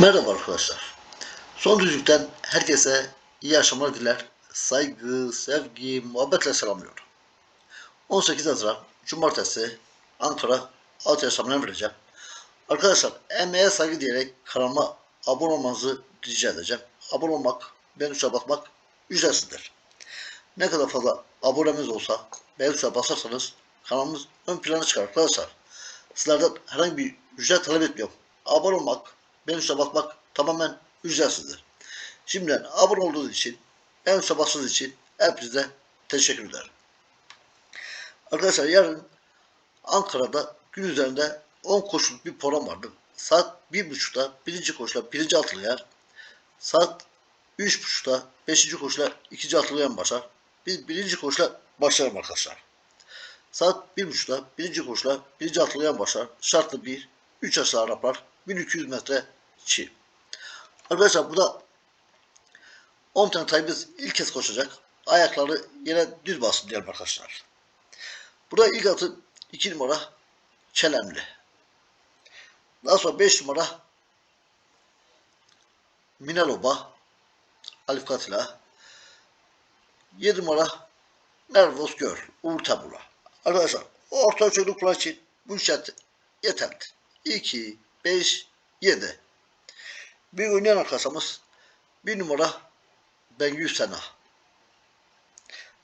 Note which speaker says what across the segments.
Speaker 1: Merhaba arkadaşlar. Son düzlükten herkese iyi akşamlar diler. Saygı, sevgi, muhabbetle selamlıyorum. 18 Haziran Cumartesi Ankara Altı Yaşamına vereceğim. Arkadaşlar emeğe saygı diyerek kanalıma abone olmanızı rica edeceğim. Abone olmak, beğeni tuşuna basmak ücretsizdir. Ne kadar fazla abonemiz olsa beğeni tuşuna basarsanız kanalımız ön plana çıkar arkadaşlar. Sizlerden herhangi bir ücret talep etmiyorum. Abone olmak, tuşuna basmak tamamen ücretsizdir. Şimdiden abone olduğunuz için, tuşuna bastığınız için hepinize teşekkür ederim. Arkadaşlar yarın Ankara'da gün üzerinde 10 koşuluk bir program vardı. Saat 1.30'da birinci koşula birinci atlayan, saat 3.30'da beşinci koşula ikinci atlayan başlar. Biz birinci koşula başlarım arkadaşlar. Saat 1.30'da birinci koşula birinci atlayan başlar. Şartlı 1, 3 aşağı Araplar, 1200 metre çi. Arkadaşlar burada 10 tane taybız ilk kez koşacak. Ayakları yere düz bassın diyelim arkadaşlar. Burada ilk atı 2 numara Çelemli. Daha sonra 5 numara Minaloba Alif Katila 7 numara Nervos Gör Uğur Tabula. Arkadaşlar orta çocuklar için bu şart yeterli. 2, 5, 7. Bir oynayan arkadaşımız 1 numara Bengü Sena.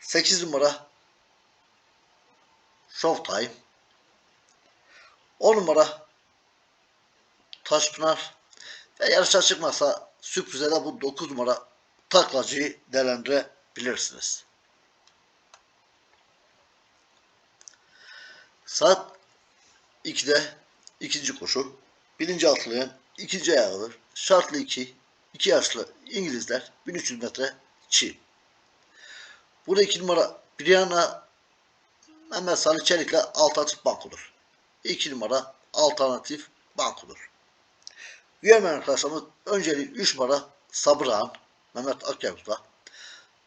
Speaker 1: 8 numara Showtime. 10 numara Taşpınar ve yarışa çıkmasa sürprize de bu 9 numara taklacıyı değerlendirebilirsiniz. Saat 2'de ikinci koşu. Atlayan ikinci ayağıdır. Şartlı 2, 2 yaşlı İngilizler 1300 metre çi. Burada 2 numara Brianna Mehmet Salih Çelik'le alternatif bankodur. 2 numara alternatif bankodur. Üyemen arkadaşlarımız önceliği 3 numara Sabırhan Mehmet Akyavuz'la.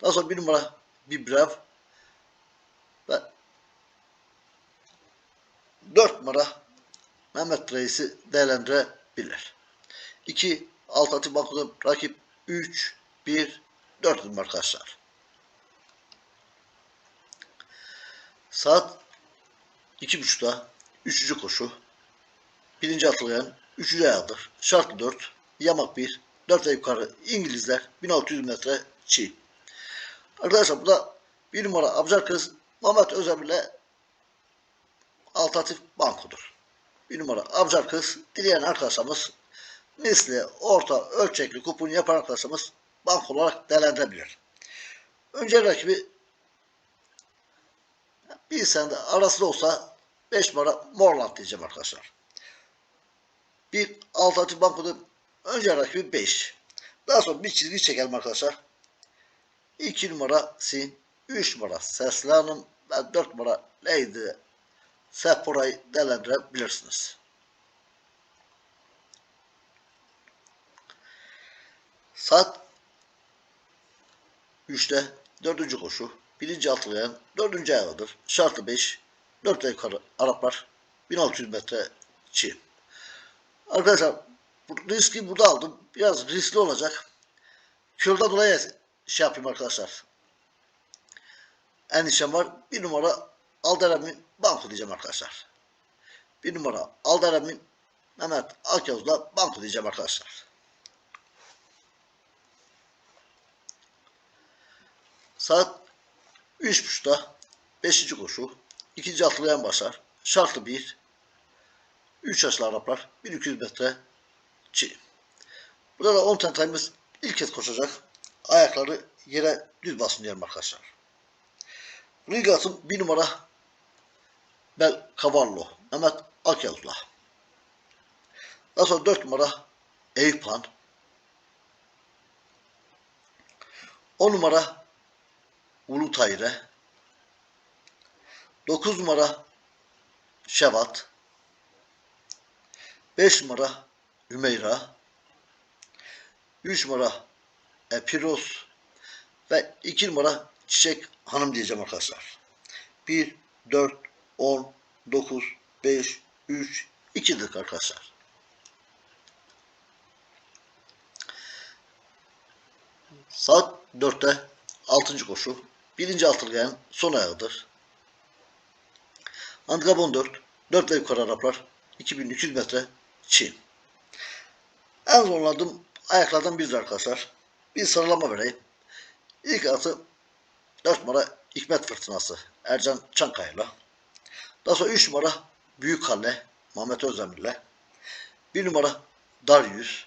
Speaker 1: Daha sonra 1 numara Bibrev ve 4 numara Mehmet Reis'i değerlendirebilir. 2 alternatif bankoda rakip 3 1 4 numara arkadaşlar. Saat 2.30'da 3. koşu. Birinci atlayan 3. ayağıdır. Şartlı 4. Yamak 1. 4 ve yukarı İngilizler 1600 metre çiğ. Arkadaşlar bu da bir numara Abcar Kız Mehmet Özemir'le alternatif bankodur. Bir numara Abcar Kız dileyen arkadaşlarımız misli orta ölçekli kupon yapan arkadaşlarımız bank olarak değerlendirebilir. Önce rakibi bir sende arasında olsa 5 numara Morland diyeceğim arkadaşlar. Bir alternatif bankoda önce rakibi 5. Daha sonra bir çizgi çekelim arkadaşlar. 2 numara Sin, 3 numara Sesli Hanım ve 4 numara Lady Sephora'yı değerlendirebilirsiniz. Saat 3'te 4. koşu. Birinci atlayan 4. ayağıdır. Şartı 5. 4 yukarı Araplar 1600 metre çi. Arkadaşlar bu riski burada aldım. Biraz riskli olacak. Kilden dolayı şey yapayım arkadaşlar. Endişem var. Bir numara Alderemin banko diyeceğim arkadaşlar. Bir numara Alderemin Mehmet Akyavuz'la banko diyeceğim arkadaşlar. Saat 3.30'da 5. koşu. ikinci atlayan başlar. Şartlı 1. 3 yaşlı Araplar 1200 metre çi. Burada da 10 tane time'ımız ilk kez koşacak. Ayakları yere düz basın diyelim arkadaşlar. Rigat'ın bir numara Bel Cavallo Mehmet Akyal'la. Daha sonra 4 numara Eyüphan. 10 numara Ulu Tayre. 9 numara Şevat. 5 numara Hümeyra. 3 numara Epiros ve 2 numara Çiçek Hanım diyeceğim arkadaşlar. 1, 4, 10, 9, 5, 3, 2'dir arkadaşlar. Saat 4'te 6. koşu. Birinci altılgayan son ayağıdır. Handikap 14. 4 ve yukarı Araplar. 2200 metre Çin. En zorlandığım ayaklardan biridir arkadaşlar. Bir sıralama vereyim. İlk atı 4 numara Hikmet Fırtınası Ercan Çankaya'yla. Daha sonra 3 numara Büyük Halle Mehmet Özdemir'le. 1 numara Daryüz.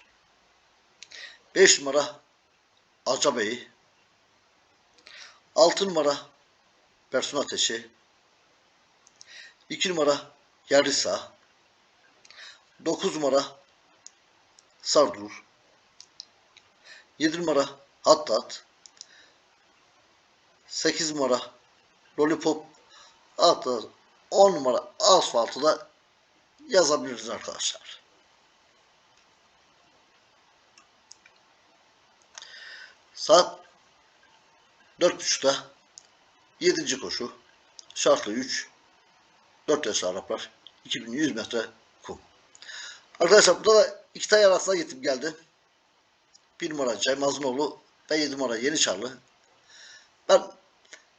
Speaker 1: 5 numara Acabey. 6 numara Persun Ateşi. 2 numara Yarisa. 9 numara Sardur. 7 numara Hattat. 8 numara Lollipop. Hatta 10 numara Asfaltı da yazabiliriz arkadaşlar. Saat 4.30'da 7. koşu şartlı 3 4 yaşlı Araplar 2100 metre kum. Arkadaşlar burada da iki tane arasına gittim geldi. 1 numara Cem Azunoğlu ve 7 numara Yeniçarlı. Ben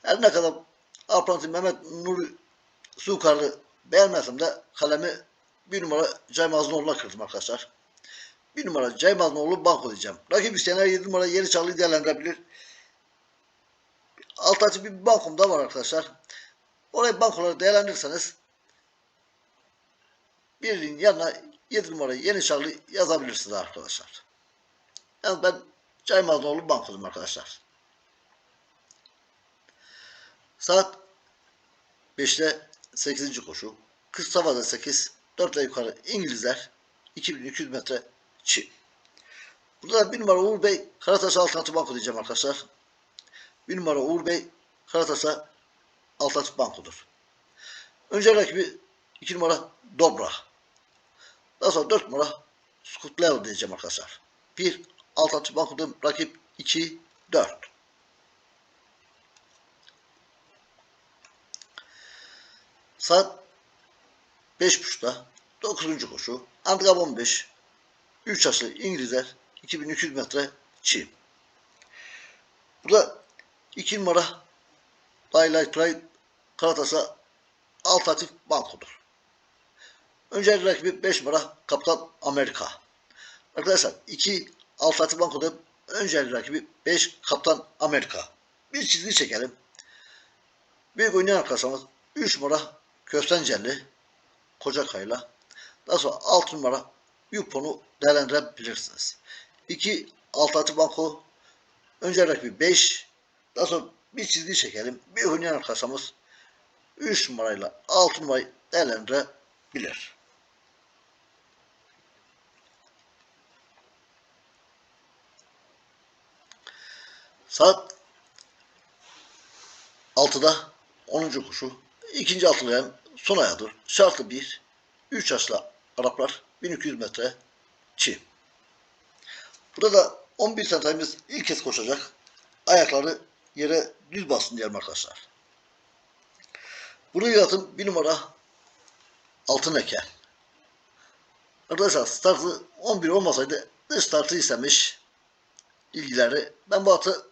Speaker 1: her ne kadar Alpantı Mehmet Nuri Sukarlı beğenmesem de kalemi 1 numara Cem Azunoğlu'na kırdım arkadaşlar. 1 numara Cem Azunoğlu banko diyeceğim. Rakip isteyenler 7 numara Yeniçarlı'yı değerlendirebilir. Alternatif bir bankom da var arkadaşlar. Orayı bankoları değerlendirirseniz birinin yanına 7 numara Yeniçarlı yazabilirsiniz arkadaşlar. Yani ben Caymazlıoğlu bankodum arkadaşlar. Saat 5'te 8. koşu. Kız havada 8. 4 ile yukarı İngilizler. 2200 metre Çin. Burada da 1 numara Uğur Bey Karataş Alternatif Banko diyeceğim arkadaşlar. 1 numara Uğur Bey Karataş'a Alternatif Banko'dur. Önce rakibi 2 numara Dobra. Daha sonra 4 numara Scoot Leo diyeceğim arkadaşlar. 1 Alternatif Banko'da rakip 2 4. Saat 5.30'da 9. koşu. Handikap 15. 3 yaşlı İngilizler 2200 metre çiğ. Burada 2 numara Daylight Trade Karatasa alternatif bankodur. Öncelikle rakibi 5 numara Kaptan Amerika. Arkadaşlar 2 alternatif bankoda öncelikle rakibi 5 Kaptan Amerika. Bir çizgi çekelim. Büyük oynayan arkadaşımız 3 numara Köstencelli Kocakay'la. Daha sonra 6 numara Yupon'u değerlendirebilirsiniz. 2 alternatif banko önce rakibi 5 daha sonra bir çizgi çekelim. Bir oynayan arkadaşımız 3 numarayla 6 numarayı değerlendirebilir. Saat 6'da 10. kuşu. İkinci altılayan son ayağıdır. Şartlı 1. 3 yaşlı Araplar 1200 metre çi. Burada da 11 santimimiz ilk kez koşacak. Ayakları yere düz bassın diyelim arkadaşlar. Buraya atın bir numara altın eke. Arkadaşlar startı 11 olmasaydı dış startı istemiş ilgileri. Ben bu atı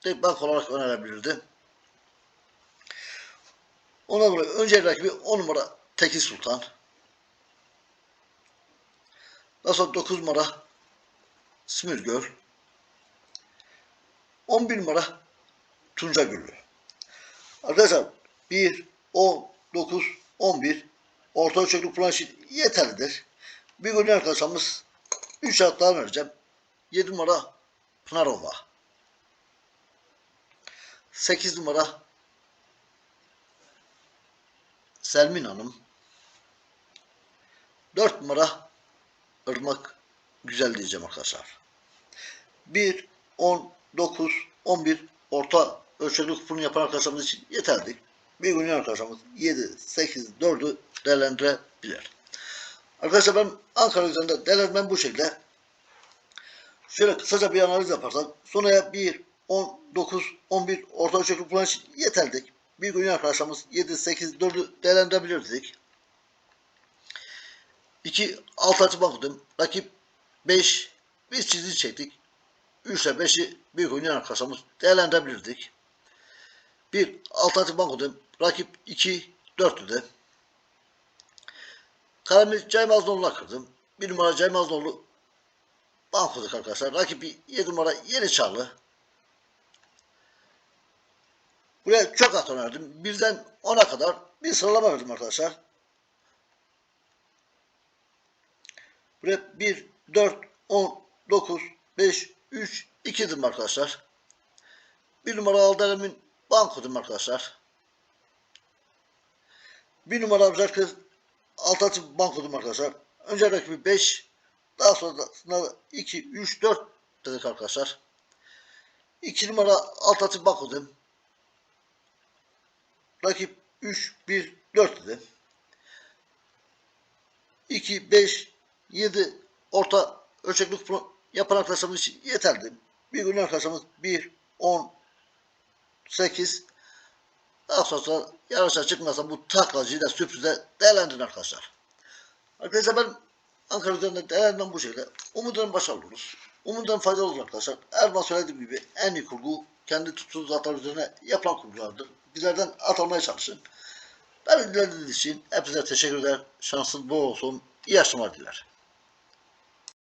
Speaker 1: tek bank olarak önerebilirdim. Ona göre önce rakibi 10 numara Tekin Sultan. Daha sonra 9 numara Smürgöl. 11 numara Tunca Güllü. Arkadaşlar 1, 10, 9, 11 orta ölçekli planşit yeterlidir. Bir gün arkadaşımız 3 saat daha vereceğim. 7 numara Pınarova. 8 numara Selmin Hanım. 4 numara Irmak Güzel diyeceğim arkadaşlar. 1, 10, 9, 11 orta ölçekli kuponu yapan arkadaşlarımız için yeterli. Bir gün arkadaşlarımız 7, 8, 4'ü değerlendirebilir. Arkadaşlar ben Ankara üzerinde değerlendirmem bu şekilde. Şöyle kısaca bir analiz yaparsak sonraya 1, 10, 9, 11 orta ölçekli kupon için yeterli. Bir gün arkadaşlarımız 7, 8, 4'ü değerlendirebilirdik. 2 alt açı bakıyordum. Rakip 5 biz çizgi çektik. 3 ile 5'i büyük oynayan arkadaşlarımız değerlendirebilirdik. Bir alternatif bankodu rakip 2 4'tü de. Kalemi Caymazlıoğlu'na kırdım. Bir numara Caymazlıoğlu bankoduk arkadaşlar. Rakibi 7 numara Yeni Çarlı. Buraya çok at önerdim. Birden 10'a kadar bir sıralama verdim arkadaşlar. Buraya 1, 4, 10, 9, 5, 3, 2 dedim arkadaşlar. Bir numara Alderemin bankodum arkadaşlar. Bir numara Abzarkı Altatı bankodum arkadaşlar. Önce rakibi 5, daha sonra 2, 3, 4 dedik arkadaşlar. 2 numara Altatı bankodum. Rakip 3, 1, 4 dedi. 2, 5, 7 orta ölçekli yapan arkadaşlarımız için yeterli. Bir gün arkadaşlarımız 1, 10, 8 daha sonra yarışa çıkmasa bu taklacıyı da sürprize değerlendirin arkadaşlar. Arkadaşlar ben Ankara üzerinde değerlendirmem bu şekilde. Umuyorum başarılı oluruz. Umuyorum faydalı olur arkadaşlar. Her zaman söylediğim gibi en iyi kurgu kendi tuttuğunuz atlar üzerine yapılan kurgulardır. Bizlerden at almaya çalışın. Ben dinlediğiniz için hepinize teşekkür eder. Şansın bol olsun. İyi akşamlar diler.